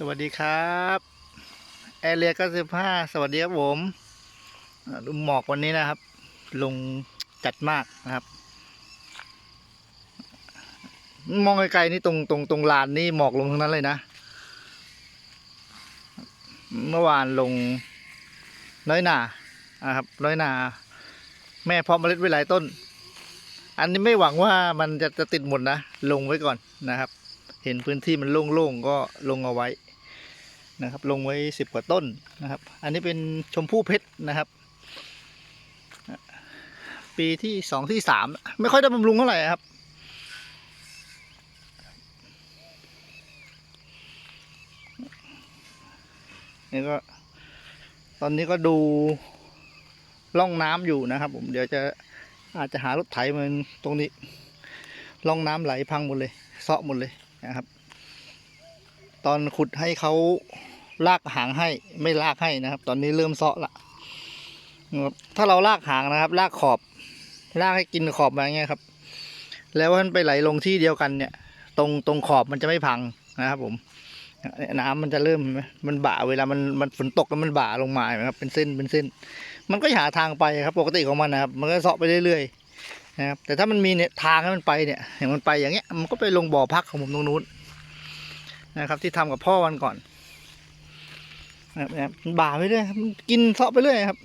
สวัสดีครับแอเรีย95สวัสดีครับผมดูหมอกวันนี้นะครับ ลงจัดมากนะครับ มองไกลๆนี่ตรงตรงตรงลานนี่หมอกลงทั้งนั้นเลยนะ เมื่อวานลงน้อยหนานะครับ น้อยหนา แม่เพาะเมล็ดไว้หลายต้น อันนี้ไม่หวังว่ามันจะจะติดหมดนะ ลงไว้ก่อนนะครับเห็นพื้นที่มันโล่งๆก็ลงเอาไว้ นะครับ ลงไว้สิบกว่าต้นนะครับ อันนี้เป็นชมพู่เพชรนะครับ ปีที่สองที่สามไม่ค่อยได้บำรุงเท่าไหร่ครับ นี่ก็ ตอนนี้ก็ดูร่องน้ำอยู่นะครับ ผมเดี๋ยวจะอาจจะหารถไถมันตรงนี้ร่องน้ำไหลพังหมดเลยเซาะหมดเลยนะครับ ตอนขุดให้เขาลากหางให้ไม่ลากให้นะครับ ตอนนี้เริ่มเซาะละถ้าเราลากหางนะครับ ลากขอบ ลากให้กินขอบมาอย่างเงี้ยครับ แล้วมันไปไหลลงที่เดียวกันเนี่ย ตรงตรงขอบมันจะไม่พังนะครับผมนี่ยน้ำมันจะเริ่มมันบ่าเวลามันมันฝนตกแล้วมันบ่าลงมาเห็นไหมครับเป็นเส้นเป็นเส้น มันก็หาทางไปครับ ปกติของมันนะครับ มันก็เซาะไปเรื่อยๆนะครับแต่ถ้ามันมีเนี่ยทางให้มันไปเนี่ยอย่างมันไปอย่างเงี้ยมันก็ไปลงบ่อพักของผมตรงนู้น นะครับ ที่ทำกับพ่อวันก่อนนะครับบ่าไปเรื่อยมันกินเซาะไปเรื่อยครับ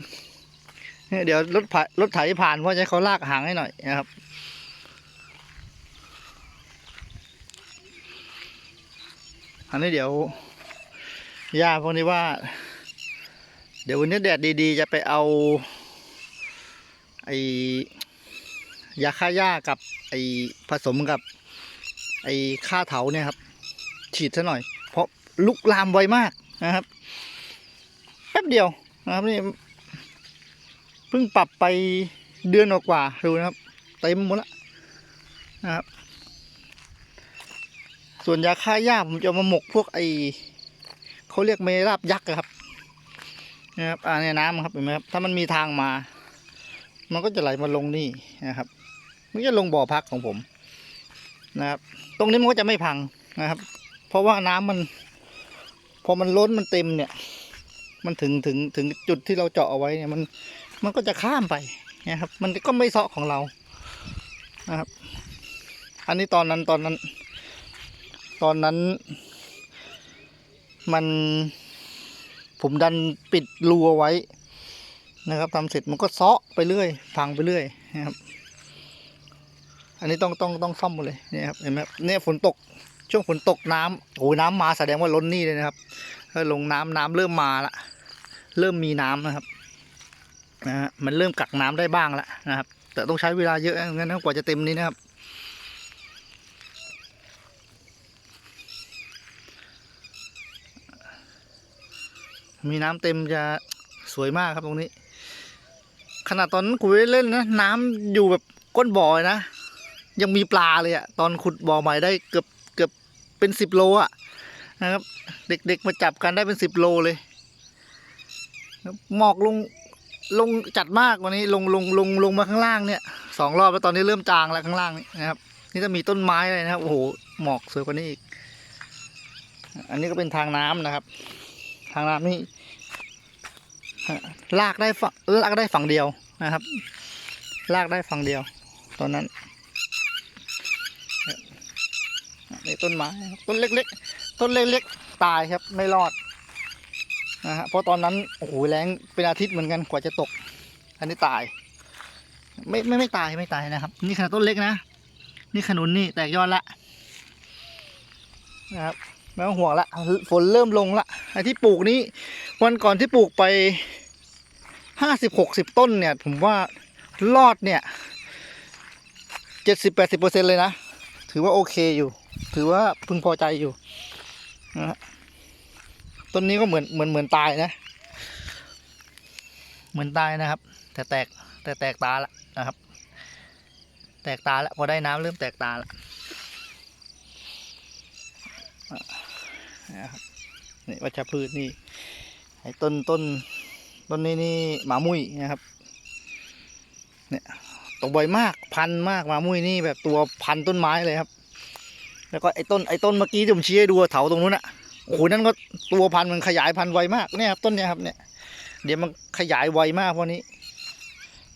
เดี๋ยวรถผ่รถไถผ่านพ่อจะให้เขาลากหางให้หน่อยนะครับอันนี้เดี๋ยวย่าพวกนี้ว่า เดี๋ยววันนี้แดดดีๆ จะไปเอาไอยาฆ่าหญ้ากับไอผสมกับไอฆ่าเถาเนี่ยครับ ฉีดซะหน่อย เพราะลุกลามไวมากนะครับแป๊บเดียวนะครับนี่เพิ่งปรับไปเดือนกว่าดูนะครับเต็มหมดแล้วนะครับ ส่วนยาฆ่าหญ้าผมจะมาหมกพวกไอเขาเรียกเมราบยักษ์ครับนะครับอ่าในน้ำครับเห็นไหมครับถ้ามันมีทางมา มันก็จะไหลมาลงนี่นะครับมันจะลงบ่อพักของผมนะครับ ตรงนี้มันก็จะไม่พังนะครับ เพราะว่าน้ำมัน พอมันล้นมันเต็มเนี่ย มันถึงถึงถึงจุดที่เราเจาะเอาไว้เนี่ยมัน มันก็จะข้ามไปนะครับ มันก็ไม่เซาะของเรานะครับ อันนี้ตอนนั้นตอนนั้น ตอนนั้น มัน ผมดันปิดรูเอาไว้นะครับทำเสร็จมันก็เซาะไปเรื่อยพังไปเรื่อยนะครับ อันนี้ต้องต้องต้องซ่อมหมดเลยเนี่ยครับเห็นไหมเนี่ยฝนตก ช่วงฝนตกน้ำโอ้ยน้ำมาแสดงว่าล้นนี่เลยนะครับถ้าลงน้ำน้ำเริ่มมาละเริ่มมีน้ำนะครับนะฮะมันเริ่มกักน้ำได้บ้างแล้วนะครับ แต่ต้องใช้เวลาเยอะงั้นกว่าจะเต็มนี้นะครับมีน้ำเต็มจะสวยมากครับตรงนี้ ขนาดตอนขุดเล่นนะน้ำอยู่แบบก้นบ่อเลยนะ ยังมีปลาเลยอะตอนขุดบ่อใหม่ได้เกือบ เป็นสิบโลอะนะครับ เด็กๆมาจับกันได้เป็นสิบโลเลยหมอกลงลงจัดมากวันนี้ลงลงลงลงมาข้างล่างเนี่ยสองรอบแล้วตอนนี้เริ่มจางแล้วข้างล่างนี่นะครับ นี่จะมีต้นไม้เลยนะครับโอ้โหหมอกสวยกว่านี้อีก อันนี้ก็เป็นทางน้ำนะครับ ทางน้ำนี่ลากได้ฝั่งลากได้ฝั่งเดียวนะครับ ลากได้ฝั่งเดียว ตอนนั้น นี่ต้นไม้ต้นเล็กๆ ต้นเล็กๆ ตายครับไม่รอดนะฮะเพราะตอนนั้นโอ้โหแรงเป็นอาทิตย์เหมือนกันกว่าจะตก อันนี้ตาย ไม่ไม่ไม่ตายไม่ตายนะครับ นี่ขนาดต้นเล็กนะ นี่ขนุนนี่แตกยอดละนะครับไม่ต้องห่วงละฝนเริ่มลงละไอ้ที่ปลูกนี้ วันก่อนที่ปลูกไปห้าสิบหกสิบต้นเนี่ย ผมว่ารอดเนี่ยเจ็ดสิบแปดสิบเปอร์เซ็นเลยนะ ถือว่าโอเคอยู่ ถือว่าพึงพอใจอยู่นะฮะต้นนี้ก็เหมือนเหมือนเหมือนตายนะ เหมือนตายนะครับ แต่แตกแต่แตกตาละนะครับ แตกตาละพอได้น้ำเริ่มแตกตาละนะครับนี่วัชพืชนี่ไอ้ต้นต้นต้นนี้นี่หมามุ้ยนะครับ เนี่ยตกบ่อยมากพันมากหมามุ้ยนี่แบบตัวพันต้นไม้เลยครับ แล้วก็ไอ้ต้นไอ้ต้นเมื่อกี้ที่ผมชี้ให้ดูเถาตรงนู้นอะโอ้โหนั่นก็ตัวพันธุ์มันขยายพันธุ์ไวมากเนี่ยครับต้นเนี้ยครับเนี่ย เดี๋ยวมันขยายไวมากพราะนี้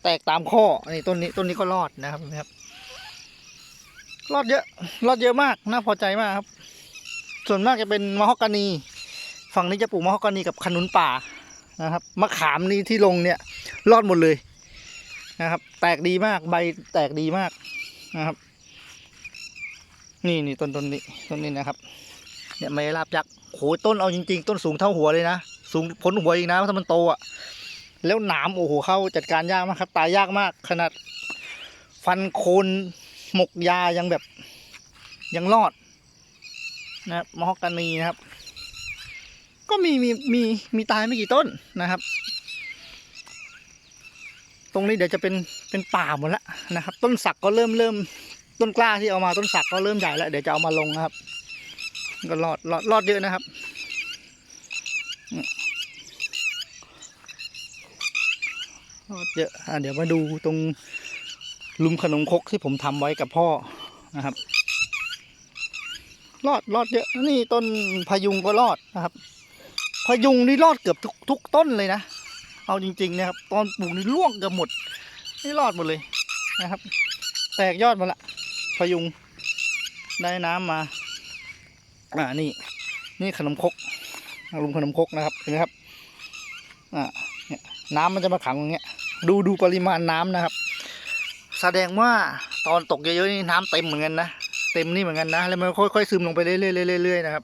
แตกตามข้อนี่ต้นนี้ต้นนี้ก็รอดนะครับนะครับรอดเยอะรอดเยอะมากน่าพอใจมากครับ ส่วนมากจะเป็นมะฮอกกานี ฝั่งนี้จะปลูกมะฮอกกานีกับขนุนป่านะครับมะขามนี่ที่ลงเนี่ย รอดหมดเลยนะครับ แตกดีมากใบแตกดีมากนะครับ นี่นี่ต้นต้นนี้ต้นนี้นะครับ เนี่ยไม่ลาบยักษ์โหต้นเอาจริง ๆ ต้นสูงเท่าหัวเลยนะ สูงพ้นหัวอีกนะถ้ามันโตอะ แล้วหนามโอ้โหเข้าจัดการยากมากครับ ตายยากมาก ขนาด ฟันโคนหมกยายังแบบ ยังรอดนะครับมอฮอกกานีนะครับ ก็มีมีมีมีตายไม่กี่ต้นนะครับ ตรงนี้เดี๋ยวจะเป็นเป็นป่าหมดแล้วนะครับ ต้นสักก็เริ่มเริ่ม ต้นกล้าที่เอามาต้นสักก็เริ่มใหญ่แล้วเดี๋ยวจะเอามาลงนะครับ ก็รอดรอดรอดเยอะนะครับรอดเยอะอะเดี๋ยวมาดูตรงลุมขนมครกที่ผมทำไว้กับพ่อนะครับ รอดรอดเยอะนี่ต้นพยุงก็รอดนะครับ พยุงนี่รอดเกือบทุกทุกต้นเลยนะเอาจริงๆนะครับ ตอนปลูกนี่ร่วงเกือบหมด นี่รอดหมดเลยนะครับ แตกยอดหมาละ พยุงได้น้ำมาอ่านี่ นี่ขนมครกลุมขนมครกนะครับเห็นไหมครับอ่าเนี่ยน้ำมันจะมาขังอย่างเงี้ยดูดูปริมาณน้ำนะครับ แสดงว่าตอนตกเยอะๆนี่น้ำเต็มเหมือนกันนะเต็มนี่เหมือนกันนะแล้วมันค่อยๆซึมลงไปเรื่อยๆเรื่อยๆนะครับ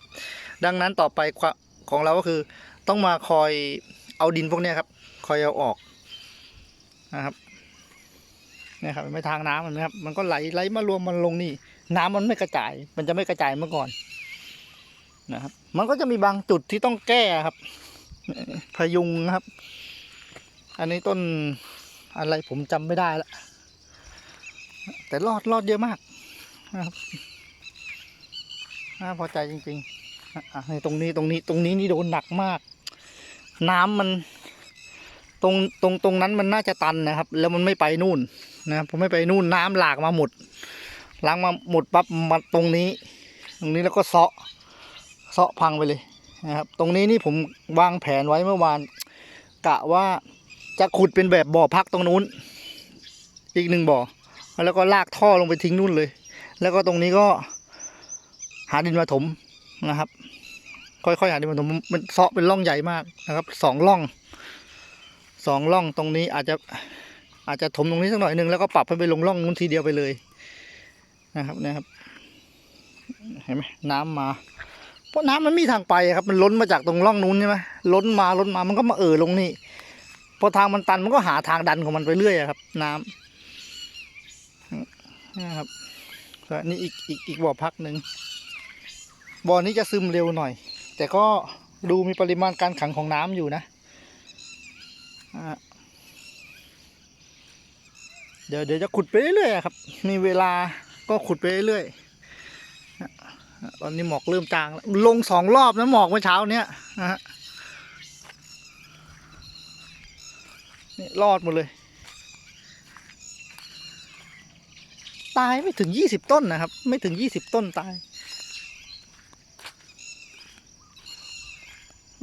ดังนั้นต่อไปของเราก็คือ ต้องมาคอยเอาดินพวกนี้ครับ คอยเอาออกนะครับ นี่ยครับไม่ทางน้ำมันนะครับมันก็ไหลไหลมารวมมันลงนี่ น้ำมันไม่กระจาย มันจะไม่กระจายเมื่อก่อนนะครับ มันก็จะมีบางจุดที่ต้องแก้ครับ พยุงครับ อันนี้ต้นอะไรผมจำไม่ได้ละแต่รอดรอดเยอะมากนะครับน่าพอใจจริงๆในตรงนี้ตรงนี้ตรงนี้นี่โดนหนักมาก น้ำมัน ตรงตรงตรงนั้นมันน่าจะตันนะครับ แล้วมันไม่ไปนู่นนะผมไม่ไปนู่นน้ำหลากมาหมดล้างมาหมดปั๊บมาตรงนี้ ตรงนี้แล้วก็เซาะเซาะพังไปเลยนะครับ ตรงนี้นี่ผมวางแผนไว้เมื่อวาน กะว่าจะขุดเป็นแบบบ่อพักตรงนู้น อีกหนึ่งบ่อ แล้วก็ลากท่อลงไปทิ้งนู่นเลย แล้วก็ตรงนี้ก็หาดินมาถมนะครับ ค่อยๆหาดินมาถมมันเซาะเป็นร่องใหญ่มากนะครับสองร่อง สองร่องตรงนี้อาจจะอาจจะถมตรงนี้สักหน่อยหนึ่งแล้วก็ปรับให้ไปลงร่องนู้นทีเดียวไปเลยนะครับนะครับเห็นไหมน้ำมา เพราะน้ำมันมีทางไปครับ มันล้นมาจากตรงร่องนู้นใช่ไหมล้นมาล้นมามันก็มาเอ่อลงนี่พอทางมันตันมันก็หาทางดันของมันไปเรื่อยครับ น้ำนะครับนอันนี้อีกอีกอีกบ่อพักหนึ่งบ่อนี้จะซึมเร็วหน่อย แต่ก็ดูมีปริมาณการขังของน้ำอยู่นะ เดี๋ยวเดี๋ยวจะขุดไปเรื่อยๆครับ มีเวลาก็ขุดไปเรื่อยๆตอนนี้หมอกเริ่มจางแล้วลงสองรอบนะหมอกเมื่อเช้าเนี้ยนะฮะนี่รอดหมดเลย ตายไม่ถึงยี่สิบต้นนะครับ ไม่ถึงยี่สิบต้นตาย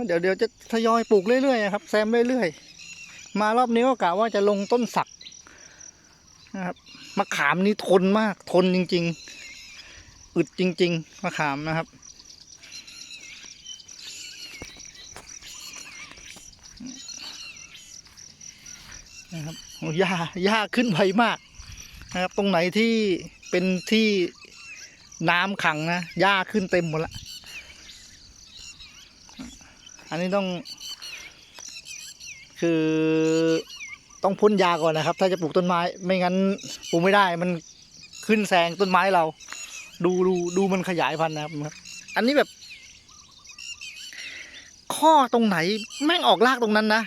เดี๋ยวเดี๋ยวจะทยอยปลูกเรื่อยๆครับ แซมเรื่อยๆ มารอบนี้ก็กะว่าจะลงต้นสักนะครับมะขามนี่ทนมากทนจริง ๆ อึดจริง ๆมะขามนะครับ นะครับโอ้หญ้าหญ้าขึ้นไวมากนะครับ ตรงไหนที่เป็นที่น้ำขังนะหญ้าขึ้นเต็มหมดละ อันนี้ต้อง คือต้องพ่นยาก่อนนะครับ ถ้าจะปลูกต้นไม้ ไม่งั้นปลูกไม่ได้มันขึ้นแซงต้นไม้เรา ดูดูดูมันขยายพันธุ์นะครับ อันนี้แบบ ข้อตรงไหนแม่งออกรากตรงนั้นนะ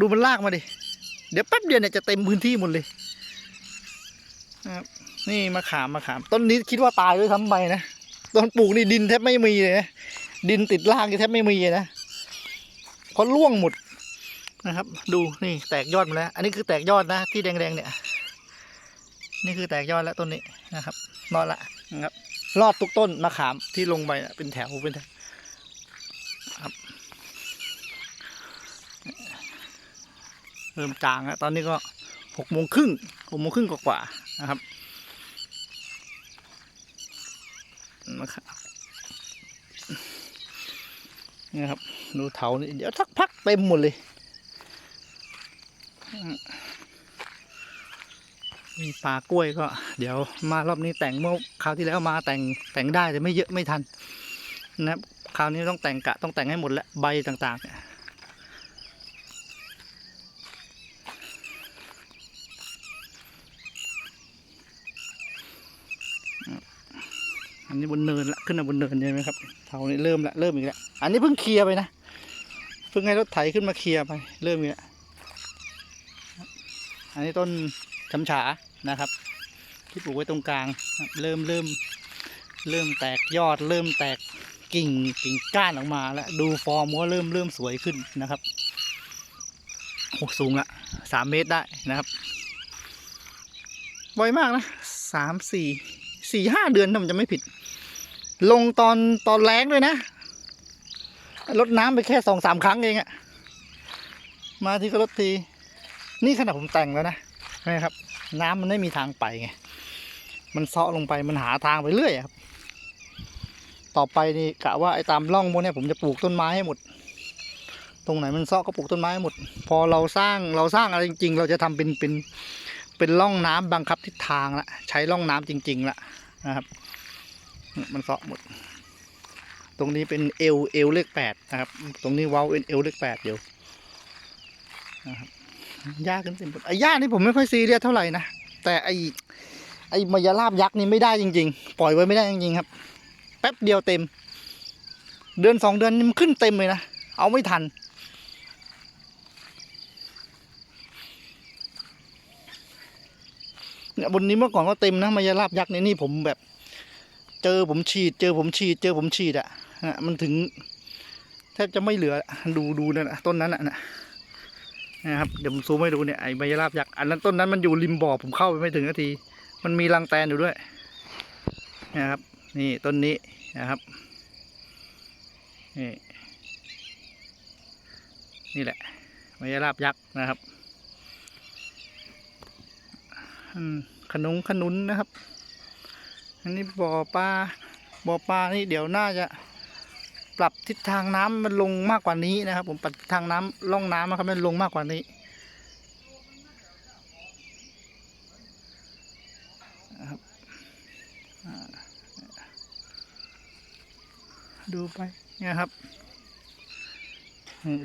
ดูมันลากมาดิ เดี๋ยวแป๊บเดียวเนี่ยจะเต็มพื้นที่หมดเลยนะครับนี่มะขามมะขาม ต้นนี้คิดว่าตายด้วยทั้งใบนะต้นปลูกนี่ดินแทบไม่มีเลยนะดินติดรากแทบไม่มีเลยนะเพราะร่วงหมด นะครับ ดูนี่แตกยอดมาแล้ว อันนี้คือแตกยอดนะที่แดงๆเนี่ย นี่คือแตกยอดแล้วต้นนี้นะครับนอนละนะครับ รอดทุกต้นมะขามที่ลงไปเป็นแถวเป็นแถวครับเริ่มจางแล้วตอนนี้ก็หกโมงครึ่งหกโมงครึ่งกว่าๆนะครับนะครับนี่ครับ ดูเถานี่เดี๋ยวทักพักเต็มหมดเลย มีปลากล้วยก็ เดี๋ยวมารอบนี้แต่งเมื่อคราวที่แล้วมาแต่งแต่งได้แต่ไม่เยอะไม่ทันนะครับคราวนี้ต้องแต่งกะต้องแต่งให้หมดแล้วใบต่างๆเนี่ยอันนี้บนเนินละขึ้นมาบนเนินใช่ไหมครับเท่านี้เริ่มละเริ่มอีกแล้วอันนี้เพิ่งเคลียร์ไปนะเพิ่งให้รถไถขึ้นมาเคลียร์ไปเริ่มอีกแล้ว นนี้ต้นชำฉานะครับ ที่ปลูกไว้ตรงกลาง เริ่มเริ่มเริ่มแตกยอด เริ่มแตกกิ่งกิ่งก้านออกมา แล้วดูฟอร์มก็เริ่มเริ่มสวยขึ้นนะครับโอ้สูงละสามเมตรได้นะครับไวมากนะสามสี่สี่ห้าเดือนถ้ามันจะไม่ผิด ลงตอนตอนแรงด้วยนะลดน้ำไปแค่สองสามครั้งเองอะมาที่ก็ลดที นี่ขนาดผมแต่งแล้วนะนะครับ น้ำมันไม่มีทางไปไง มันเซาะลงไปมันหาทางไปเรื่อยครับ ต่อไปนี่กะว่าไอ้ตามร่องพวกเนี้ยผมจะปลูกต้นไม้ให้หมด ตรงไหนมันเซาะก็ปลูกต้นไม้ให้หมด พอเราสร้างเราสร้างอะไรจริง ๆ เราจะทำเป็นเป็นเป็นร่องน้ำบังคับทิศทางละใช้ร่องน้ำจริง ๆละนะครับ มันเซาะหมด ตรงนี้เป็นเอวเอวเลขแปดนะครับ ตรงนี้ว้าเป็นเอวเลขแปดอยู่นะครับ หญ้าขึ้นเต็มหมดไอ้หญ้านี่ผมไม่ค่อยซีเรียสเท่าไหร่นะแต่ไอ้ไอ้มายาลาบยักษ์นี่ไม่ได้จริง ๆ ปล่อยไว้ไม่ได้จริงๆครับ แป๊บเดียวเต็ม เดือนสองเดือนนี่มันขึ้นเต็มเลยนะเอาไม่ทันเนี่ยบนนี้เมื่อก่อนก็เต็มนะมายาลาบยักษ์เนี่ยนี่ผมแบบ เจอผมฉีด เจอผมฉีด เจอผมฉีดอะฮะมันถึงแทบจะไม่เหลือดูดูนั่นนะต้นนั้นอะนะ นะครับเดี๋ยวผมซูมให้ดูเนี่ยไอ้มายาลาบยักษ์อันนั้นต้นนั้นมันอยู่ริมบ่อผมเข้าไปไม่ถึงนาที มันมีรังแตนอยู่ด้วยนะครับ นี่ต้นนี้นะครับนี่นี่แหละมายาลาบยักษ์นะครับขนุงขนุนนะครับ อันนี้บ่อปลาบ่อปลานี่เดี๋ยวน่าจะ ปรับทิศทางน้ำมันลงมากกว่านี้นะครับ ผมปรับทิศทางน้ำล่องน้ำนะครับมันลงมากกว่านี้นะครับดูไปเนี่ยครับ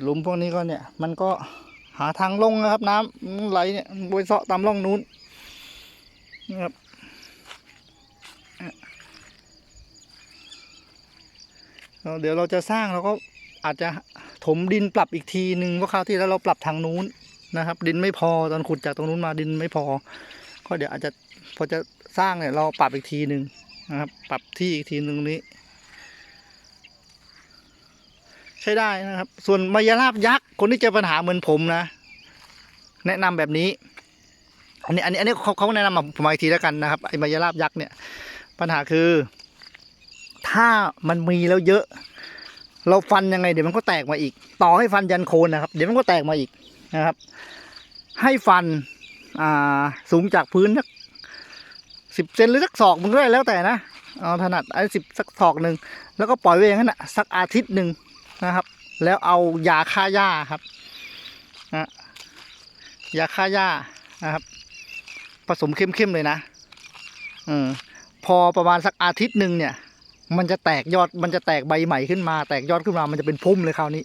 หลุมพวกนี้ก็เนี่ย มันก็หาทางลงนะครับ น้ำไหลเนี่ยบวยเซาะตามร่องนู้นนะครับ เดี๋ยวเราจะสร้างเราก็อาจจะถมดินปรับอีกทีหนึ่งเพราะคราวที่แล้วเราปรับทางนู้นนะครับ ดินไม่พอตอนขุดจากตรงนู้นมาดินไม่พอ ก็เดี๋ยวอาจจะพอจะสร้างเนี่ยเราปรับอีกทีหนึ่งนะครับ ปรับที่อีกทีหนึ่งตรงนี้ ใช้ได้นะครับ ส่วนมายาลาบยักษ์คนที่เจอปัญหาเหมือนผมนะ แนะนำแบบนี้ อันนี้อันนี้อันนี้เขาเขาแนะนำมาผมมาอีกทีแล้วกันนะครับไอ้มายาลาบยักษ์เนี่ย ปัญหาคือ ถ้ามันมีแล้วเยอะ เราฟันยังไง เดี๋ยวมันก็แตกมาอีก ต่อให้ฟันยันโคนนะครับ เดี๋ยวมันก็แตกมาอีกนะครับ ให้ฟันอ่าสูงจากพื้นสักสิบเซนหรือสักศอกมันก็ได้แล้วแต่นะเอาถนัดไอ้สิบสักศอกหนึ่งแล้วก็ปล่อยไว้อย่างนั้นนะสักอาทิตย์หนึ่งนะครับ แล้วเอายาฆ่าหญ้าครับนะยาฆ่าหญ้านะครับ ผสมเข้มๆเลยนะเออพอประมาณสักอาทิตย์หนึ่งเนี่ย มันจะแตกยอดมันจะแตกใบใหม่ขึ้นมา แตกยอดขึ้นมามันจะเป็นพุ่มเลยคราวนี้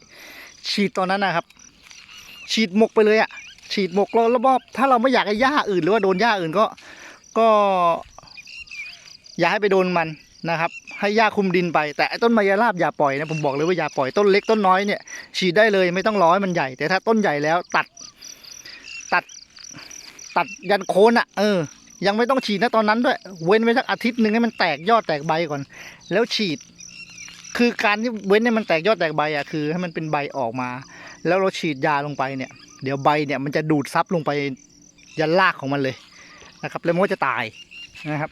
ฉีดตอนนั้นนะครับ ฉีดหมกไปเลยอะฉีดหมกแล้วรอบๆถ้าเราไม่อยากให้หญ้าอื่นหรือว่าโดนหญ้าอื่นก็ ก็ อย่าให้ไปโดนมันนะครับ ให้หญ้าคุมดินไป แต่ต้นมายาลาบอย่าปล่อยนะผมบอกเลยว่าอย่าปล่อยต้นเล็กต้นน้อยเนี่ยฉีดได้เลยไม่ต้องร้อให้มันใหญ่ แต่ถ้าต้นใหญ่แล้วตัด ตัด ตัดยันโคนอะเออ ยังไม่ต้องฉีดนะตอนนั้นด้วย เว้นไว้สักอาทิตย์หนึ่งให้มันแตกยอดแตกใบก่อน แล้วฉีด คือการที่เว้นให้มันแตกยอดแตกใบอะคือให้มันเป็นใบออกมา แล้วเราฉีดยาลงไปเนี่ย เดี๋ยวใบเนี่ยมันจะดูดซับลงไปยันรากของมันเลยนะครับ แล้วมันก็จะตายนะครับ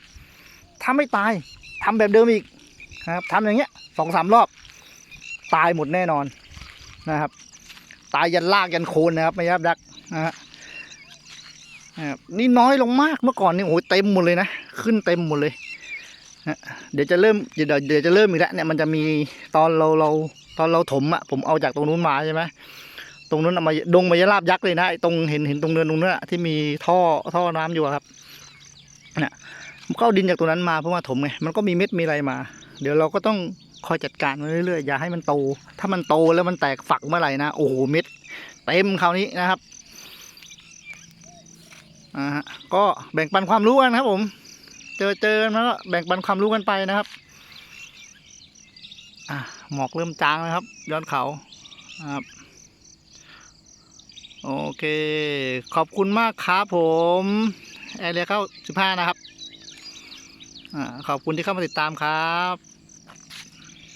ถ้าไม่ตายทำแบบเดิมอีกนะครับทำอย่างเงี้ยสองสามรอบ ตายหมดแน่นอนนะครับ ตายยันรากยันโคนนะครับไม่ยับยักนะฮะ นะครับนี่น้อยลงมากเมื่อก่อนนี่โอ้โหเต็มหมดเลยนะขึ้นเต็มหมดเลยนะเดี๋ยวจะเริ่มเดี๋ยวเดี๋ยวจะเริ่มอีกแล้วเนี่ยมันจะมีตอนเราเราตอนเราถมอะผมเอาจากตรงนู้นมาใช่ไหมตรงนู้นเอามาดงมายาลาบยักษ์เลยนะไอ้ตรงเห็นเห็นตรงเนินตรงนั้นอะที่มีท่อท่อน้ำอยู่ครับเนี่ยผมก็เอาดินจากตรงนั้นมาเพราะว่าถมไงมันก็มีเม็ดมีอะไรมา เดี๋ยวเราก็ต้องคอยจัดการมันเรื่อยๆอย่าให้มันโต ถ้ามันโตแล้วมันแตกฝักเมื่อไหร่นะโอ้โหเม็ดเต็มคราวนี้นะครับ อ่าก็แบ่งปันความรู้กันครับ ผม เจอเจอกันแล้วแบ่งปันความรู้กันไปนะครับ อะหมอกเริ่มจางแล้วครับยอดเขาครับโอเค ขอบคุณมากครับผมแอร์เรียเข้าสิบห้านะครับอขอบคุณที่เข้ามาติดตามครับ